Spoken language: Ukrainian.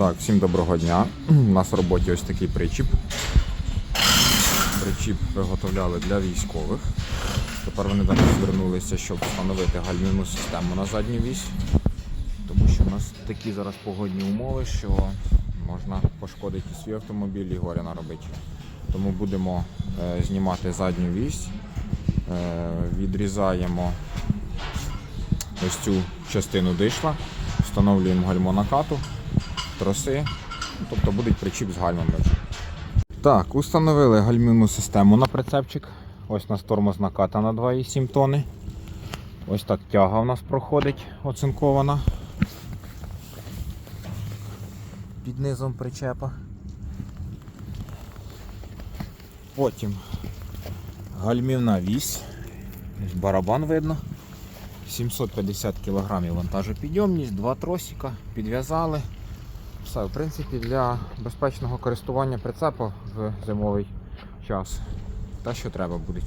Так, всім доброго дня. У нас в роботі ось такий причіп. Причіп виготовляли для військових. Тепер вони до нас звернулися, щоб встановити гальмівну систему на задню вісь. Тому що у нас такі зараз погодні умови, що можна пошкодити свій автомобіль і горя наробити. Тому будемо е, знімати задню вісь, е, відрізаємо ось цю частину дишла, встановлюємо гальмонакату, троси, тобто буде причіп з гальмами. Так, установили гальмівну систему на прицепчик. Ось у нас тормозна ката на 2,7 тонни. Ось так тяга у нас проходить оцинкована. Під низом причепа. Потім гальмівна вісь. Ось барабан видно. 750 кг вантажопідйомність, два тросика, підв'язали. Все, в принципі, для безпечного користування прицепу в зимовий час. Те, що треба буде.